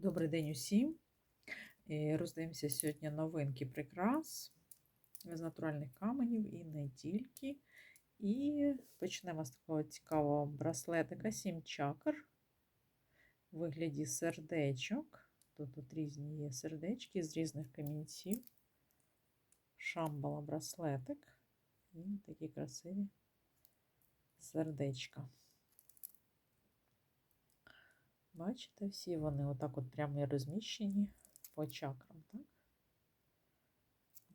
Добрий день усім. Е, Роздивимося сьогодні новинки прикрас з натуральних каменів і не тільки. І почнемо з такого цікавого браслетика 7 чакр у вигляді сердечок. Тут, тут різні є сердечки з різних камінців. Шамбала браслетик і такі красиві сердечка. Бачите, всі вони отак от прямо розміщені по чакрам, так?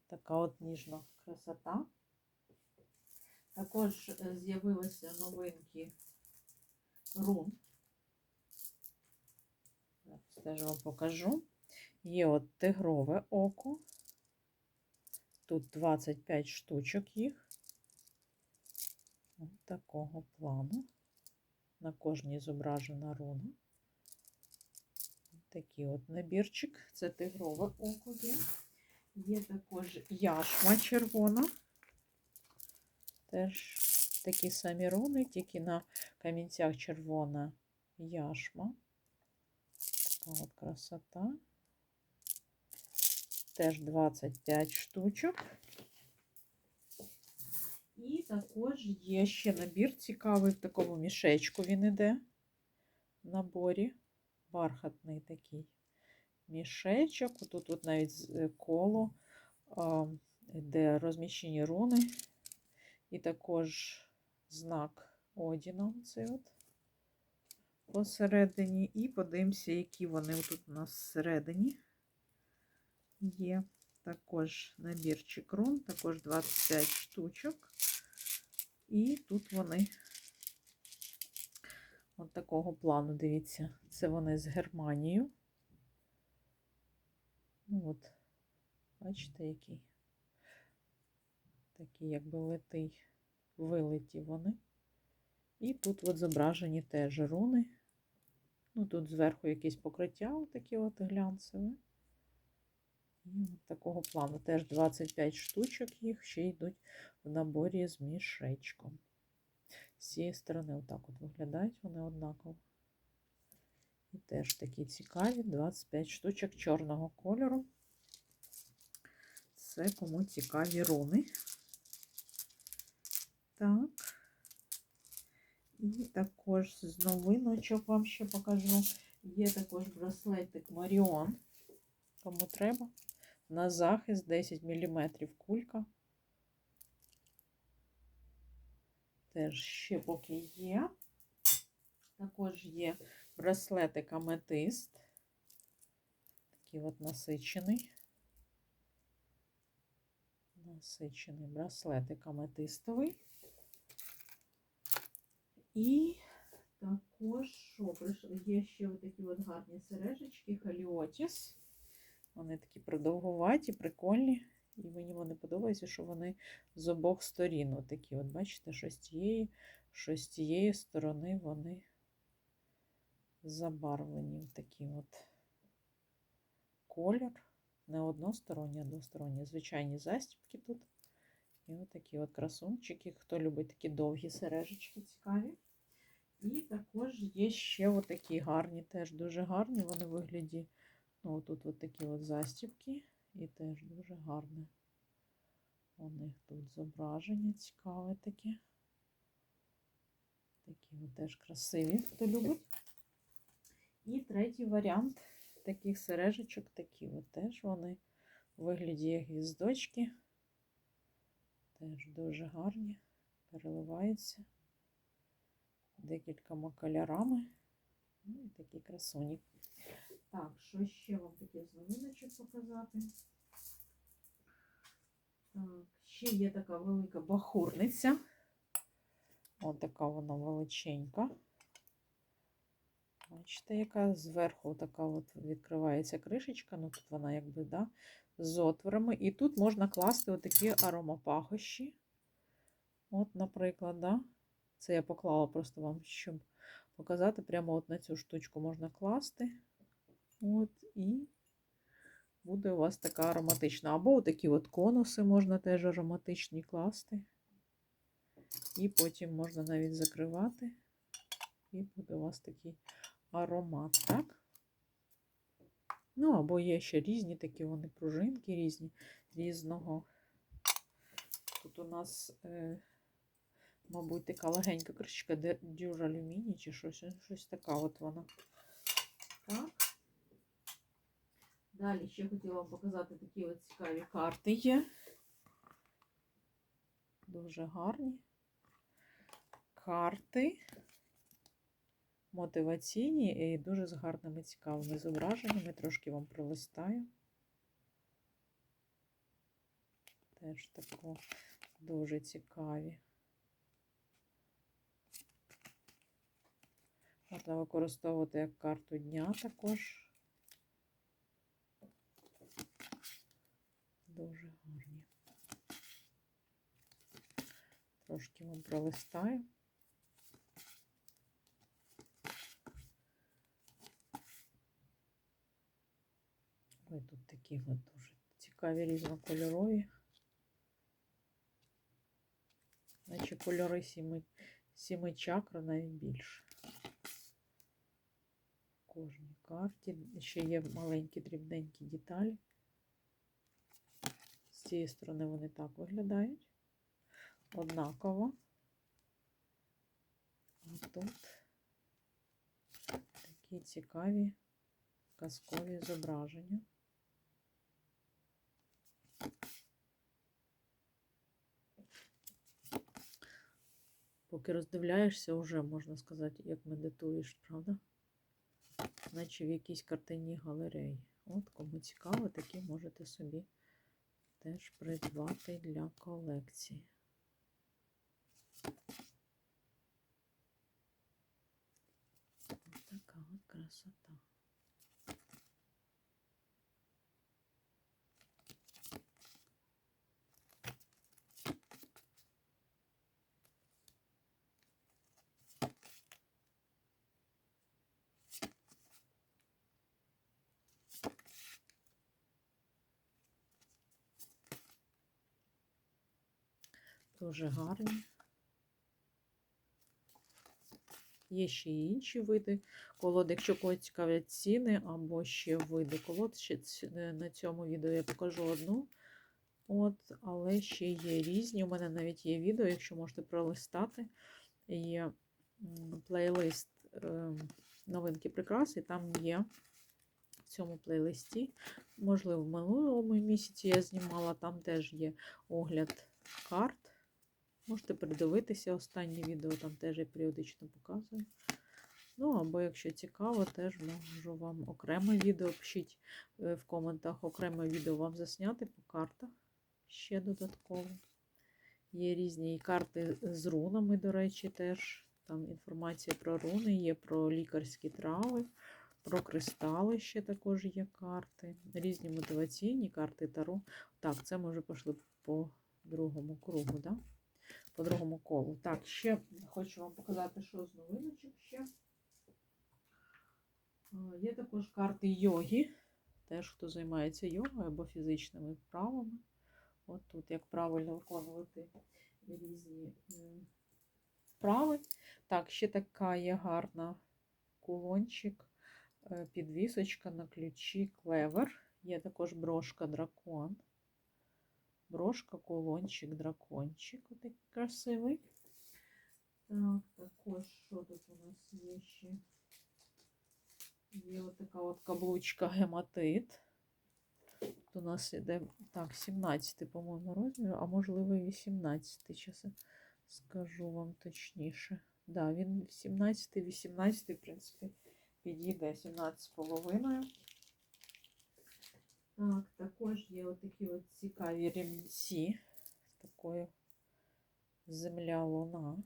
Така от ніжна красота. Також е, з'явилися новинки рун. Зараз теж вам покажу. Є от тигрове око. Тут 25 штучок їх. От такого плану. На кожній зображена руна. Такий от набірчик. Це тигрове око є. Є також яшма червона. Теж такі самі руни, тільки на камінцях червона яшма. Така от красота. Теж 25 штучок. І також є ще набір цікавий в такому мішечку він іде в наборі бархатний такий мішечок. Тут тут навіть е, коло, де розміщені руни, і також знак Одіна. Оцей от посередині. І подивимося, які вони тут у нас всередині є. Також набірчик рун, також 25 штучок. І тут вони От такого плану, дивіться, це вони з Германією. Ну от, бачите, який? Такий, якби литий, вилиті вони. І тут от зображені теж руни. Ну, тут зверху якесь покриття, отакі от глянцеве. І от такого плану. Теж 25 штучок їх ще йдуть в наборі з мішечком. З цієї сторони, отак от виглядають вони однаково. І теж такі цікаві, 25 штучок чорного кольору. Це кому цікаві руни. Так. І також з новиночок вам ще покажу. Є також браслетик Маріон. Кому треба. На захист 10 мм кулька. Теж ще поки є. Також є браслетик аметист. Такий от насичений. Насичений браслетик аметистовий. І також, що є ще такі от гарні сережечки, халіотіс. Вони такі продовгуваті, прикольні. І мені вони подобаються, що вони з обох сторін. Отакі, от бачите, що з тієї, що з тієї сторони вони забарвлені. Такий от колір. Не односторонні, а двосторонні. Звичайні застібки тут. І отакі от красунчики. Хто любить такі довгі сережечки цікаві. І також є ще отакі гарні, теж дуже гарні. Вони вигляді, ну, тут от такі от застібки. І теж дуже гарне. У них тут зображення цікаве таке. Такі теж красиві, хто любить. І третій варіант таких сережечок, такі от теж вони в вигляді гвіздочки. Теж дуже гарні, переливаються декількома кольорами. Ну і такі красуні. Так, що ще вам таке з новиночок показати? Так, ще є така велика бахурниця. Ось така вона величенька. Бачите, яка зверху така от відкривається кришечка, ну тут вона якби, да, з отворами. І тут можна класти отакі аромапахощі. От, наприклад, да. Це я поклала просто вам, щоб показати. Прямо от на цю штучку можна класти. От, і буде у вас така ароматична. Або такі от конуси можна теж ароматичні класти. І потім можна навіть закривати. І буде у вас такий аромат, так? Ну, або є ще різні такі вони пружинки різні, різного. Тут у нас, е, мабуть, така легенька кришечка дюж алюміній чи щось, щось така от вона. Так. Далі ще хотіла вам показати такі от цікаві карти є. Дуже гарні. Карти мотиваційні і дуже з гарними цікавими зображеннями. Трошки вам пролистаю. Теж тако дуже цікаві. Можна використовувати як карту дня також. Дуже гарні. Трошки вам пролистаю. Ой, тут такі от дуже цікаві різнокольорові. Наче кольори сіми, сіми чакр навіть більше. В кожній карті. Ще є маленькі дрібненькі деталі. Цієї сторони вони так виглядають. Однаково. А тут такі цікаві казкові зображення. Поки роздивляєшся, вже можна сказати, як медитуєш, правда? Наче в якійсь картині галереї. От, кому цікаво, такі можете собі теж придбати для колекції. Ось така от красота. Дуже гарні. Є ще й інші види колод. Якщо когось цікавлять ціни або ще види колод, ще на цьому відео я покажу одну. От, але ще є різні. У мене навіть є відео, якщо можете пролистати. Є плейлист е, новинки прикраси, там є в цьому плейлисті. Можливо, в минулому місяці я знімала, там теж є огляд карт. Можете передивитися останнє відео, там теж я періодично показую. Ну, або, якщо цікаво, теж можу вам окреме відео. Пишіть е, в коментах окреме відео вам засняти по картах ще додатково. Є різні карти з рунами, до речі, теж. Там інформація про руни, є про лікарські трави, про кристали ще також є карти. Різні мотиваційні карти таро. Так, це може пішли по другому кругу, да? По другому колу. Так, ще хочу вам показати, що з новиночок ще. Є також карти йоги. Теж хто займається йогою або фізичними вправами. От тут як правильно виконувати різні вправи. Так, ще така є гарна кулончик, е, підвісочка на ключі клевер. Є також брошка дракон. Брошка, кулончик, дракончик. Отакий красивий. Так, також, що тут у нас є ще? Є отака от каблучка гематит. Тут у нас іде, так, 17, по-моєму, розмір, а можливо і 18. Зараз скажу вам точніше. Да, він 17-18, в принципі, підійде 17 з половиною. Так, також є отакі от цікаві ремінці такою земля луна.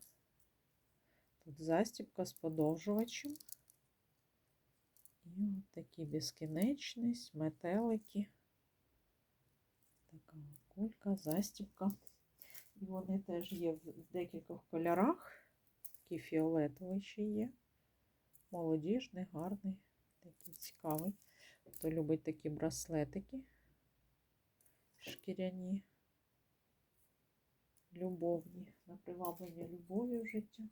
Тут застібка з подовжувачем. І от такі безкінечність, метелики. Така кулька, застібка. І вони теж є в декількох кольорах. Такий фіолетовий ще є. Молодіжний, гарний, такий цікавий. Хто любить такі браслетики шкіряні, любовні, на приваблення любові в життя.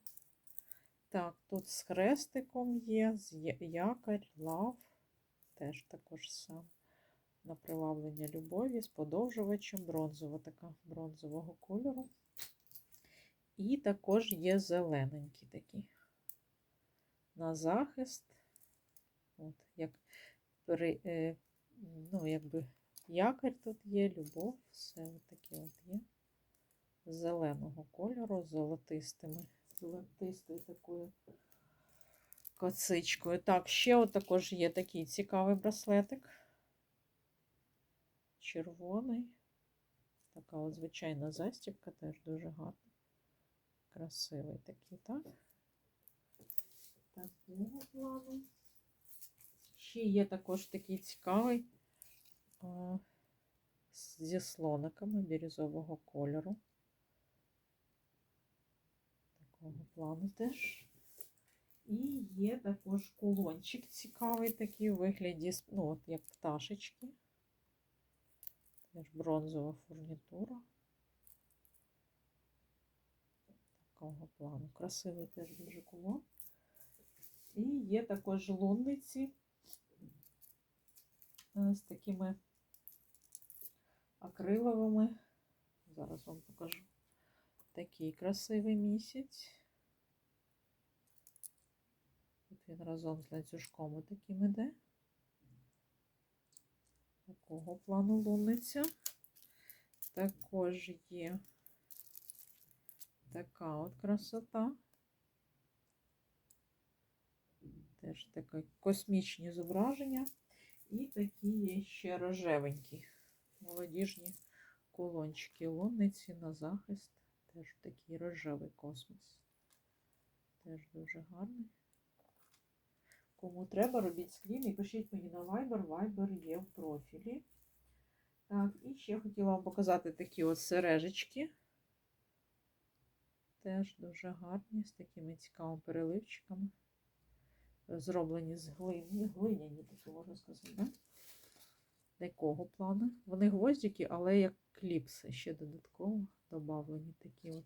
Так, тут з хрестиком є, з я- якорь, лав. Теж також сам на приваблення любові з подовжувачем бронзова така бронзового кольору. І також є зелененькі такі. На захист. При, е, ну, якби якорь тут є, любов, все таке от є. Зеленого кольору, з золотистими, золотистою такою коцичкою. Так, ще от також є такий цікавий браслетик. Червоний. Така от звичайна застібка, теж дуже гарна. Красивий такий, так? Такого плану. Ще є також такий цікавий а, зі слониками бірюзового кольору. Такого плану теж. І є також кулончик цікавий такий у вигляді, ну, от як пташечки. Теж бронзова фурнітура. Такого плану. Красивий теж дуже кулон. І є також лунниці е, з такими акриловими. Зараз вам покажу. Такий красивий місяць. Тут він разом з ланцюжком таким іде. Такого плану лунниця. Також є така от красота. Теж таке космічні зображення. І такі є ще рожевенькі молодіжні кулончики лунниці на захист. Теж такий рожевий космос. Теж дуже гарний. Кому треба, робіть скрін і пишіть мені на Viber. Viber є в профілі. Так, і ще хотіла вам показати такі от сережечки. Теж дуже гарні, з такими цікавими переливчиками. Зроблені з глини, глиняні, такі можна сказати, да? Якого плану? Вони гвоздики, але як кліпси ще додатково додавлені такі от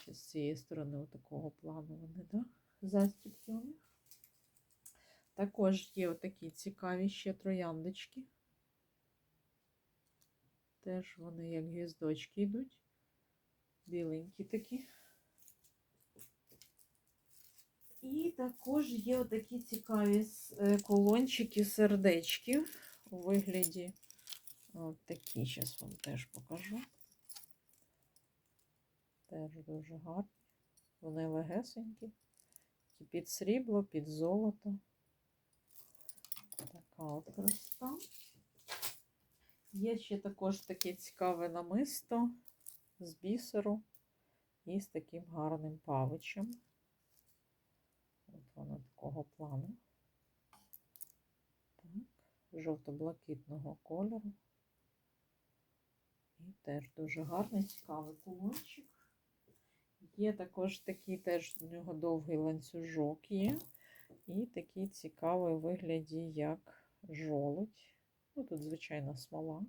ще з цієї сторони от такого плану вони, да? Застібки у них. Також є отакі цікаві ще трояндочки. Теж вони як гвіздочки йдуть. Біленькі такі. І також є отакі цікаві е, колончики, сердечки у вигляді. От такі, зараз вам теж покажу. Теж дуже гарні. Вони легесенькі. Під срібло, під золото. Така от красота. Є ще також таке цікаве намисто з бісеру і з таким гарним павичем. От воно такого плану. Так, жовто-блакитного кольору. І теж дуже гарний, цікавий кулончик. Є також такий теж у нього довгий ланцюжок є. І такий цікавий у вигляді, як жолудь. Ну, тут, звичайно, смола,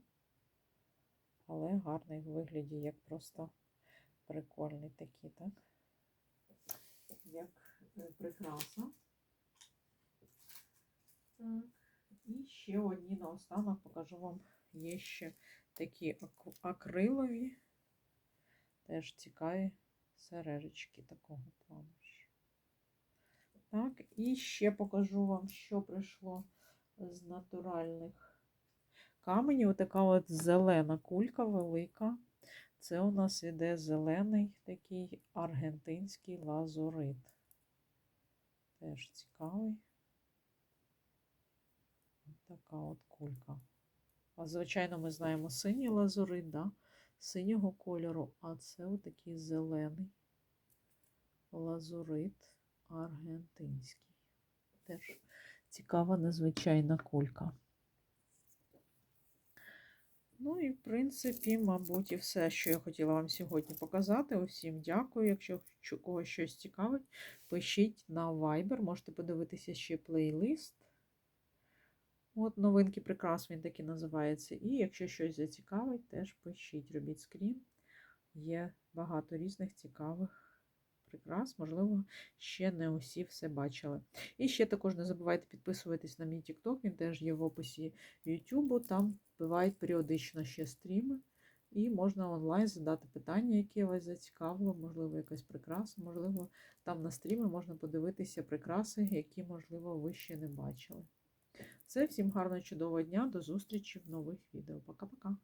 але гарний в вигляді, як просто прикольний такий, так? Як прикраса. Так. І ще одні наостанок покажу вам. Є ще такі акрилові, теж цікаві сережечки такого плану. Так, і ще покажу вам, що прийшло з натуральних каменів. Отака от зелена кулька велика. Це у нас іде зелений такий аргентинський лазурит. Теж цікавий. Така от кулька. А звичайно, ми знаємо синій лазурит, да? синього кольору, а це отакий зелений лазурит аргентинський. Теж цікава незвичайна кулька. Ну і, в принципі, мабуть, і все, що я хотіла вам сьогодні показати. Усім дякую. Якщо когось щось цікавить, пишіть на Viber. Можете подивитися ще плейлист. От новинки прикрас, він таки називається. І якщо щось зацікавить, теж пишіть, робіть скрін. Є багато різних цікавих прикрас. Можливо, ще не усі все бачили. І ще також не забувайте підписуватись на мій TikTok, він теж є в описі YouTube. Там бувають періодично ще стріми. І можна онлайн задати питання, яке вас зацікавило, можливо, якась прикраса, можливо, там на стрімі можна подивитися прикраси, які, можливо, ви ще не бачили. Все, всім гарного чудового дня, до зустрічі в нових відео. Пока-пока.